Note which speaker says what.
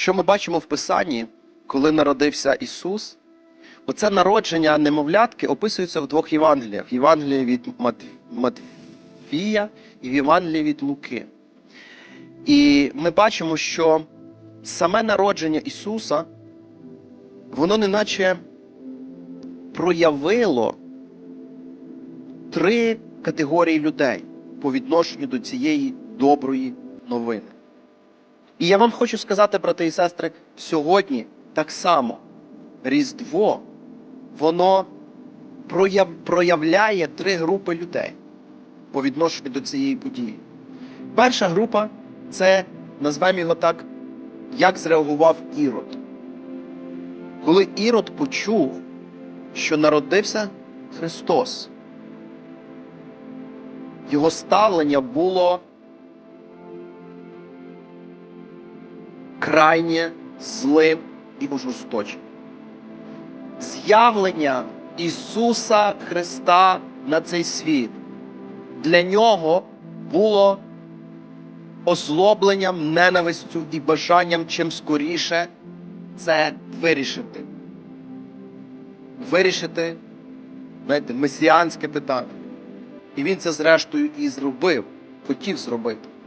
Speaker 1: Що ми бачимо в Писанні, коли народився Ісус? Оце народження немовлятки описується в двох Євангеліях: Євангелії від Мат- Матвія і в Євангелії від Луки. І ми бачимо, що саме народження Ісуса, воно неначе проявило три категорії людей по відношенню до цієї доброї новини. І я вам хочу сказати, брати і сестри, сьогодні так само Різдво, воно прояв- проявляє три групи людей по відношенню до цієї події. Перша група це, назвемо його так, як зреагував Ірод. Коли Ірод почув, що народився Христос, його ставлення було крайнє злим і ожесточим. З'явлення Ісуса Христа на цей світ для нього було озлобленням, ненавистю і бажанням чим скоріше це вирішити. Вирішити знаєте, месіанське питання. І він це зрештою і зробив, хотів зробити.